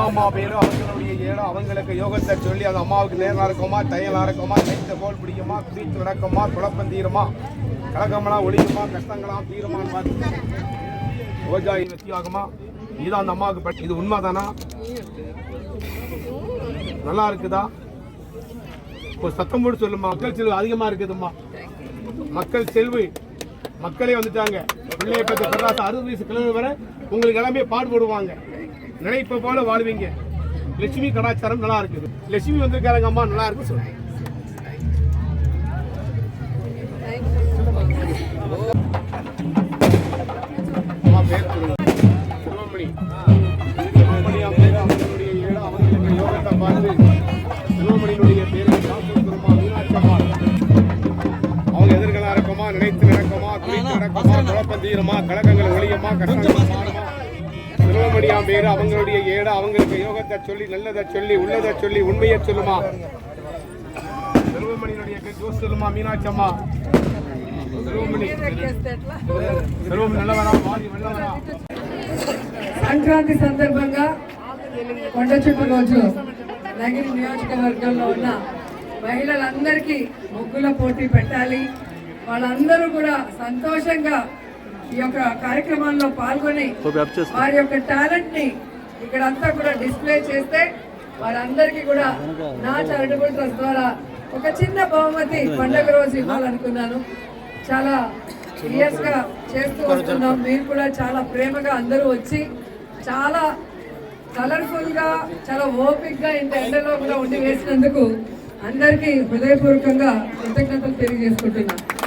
அம்மா பேரு அவங்களுடைய ஏழு அவங்களுக்கு யோகத்தை சொல்லி அந்த அம்மாவுக்கு நேரம் இருக்குமா தையலா இருக்குமா தைத்த கோல் பிடிக்குமா குதித்து நடக்குமா குழப்பம் தீருமா கலக்கமெல்லாம் ஒழியுமா கஷ்டங்களாம் தீருமான்னு பார்த்து ரோஜா இது வெற்றி ஆகுமா அந்த அம்மாவுக்கு இது உண்மைதானா? நல்லா இருக்குதா? இப்போ சத்தம் போட்டு சொல்லுமா மக்கள் செல்வு அதிகமா இருக்குதும்மா. மக்கள் செல்வு. மக்களே வந்துட்டாங்க. பிள்ளைய பற்றி பிரகாசம் அறுபது வயசு கிழமை வரை உங்களுக்கு எல்லாமே பாடுபடுவாங்க நினைப்ப போல வாழ்வீங்க. லட்சுமி கலாச்சாரம் நல்லா இருக்குது. லட்சுமி வந்திருக்காருங்க அம்மா நல்லா இருக்கு சொல்லுங்க. எதிர்களா இருக்குமா நினைத்து நடக்குமா குறித்து நடக்குமா குழப்பம் தீருமா கழகங்கள் ஒளியுமா கஷ்டங்கள் மாறுமா சிவமணியாம் பேரு அவங்களுடைய ஏடு அவங்களுக்கு யோகத்தை சொல்லி நல்லதை சொல்லி உள்ளதை சொல்லி உண்மையை சொல்லுமா செல்வமணியினுடைய ஜோஸ் சொல்லுமா மீனாட்சி அம்மா செல்வமணி செல்வம் நல்லவரா வாடி வெள்ளவரா సంక్రాంతి సందర్భంగా కొండ చుట్టు రోజు నగిరి నియోజకవర్గంలో ఉన్న మహిళలందరికీ ముగ్గుల పోటీ పెట్టాలి వాళ్ళందరూ కూడా సంతోషంగా ఈ యొక్క కార్యక్రమాల్లో పాల్గొని వారి యొక్క టాలెంట్ని ఇక్కడంతా కూడా డిస్ప్లే చేస్తే వారందరికీ కూడా నా చారిటబుల్ ట్రస్ట్ ద్వారా ఒక చిన్న బహుమతి పండగ రోజు ఇవ్వాలనుకున్నాను. చాలా సీరియస్గా చేస్తూ వస్తున్నాం. మీరు కూడా చాలా ప్రేమగా అందరూ వచ్చి చాలా కలర్ఫుల్గా చాలా ఓపిక్గా ఇంత ఎండలో కూడా ఉండి వేసినందుకు అందరికీ హృదయపూర్వకంగా కృతజ్ఞతలు తెలియజేసుకుంటున్నాను.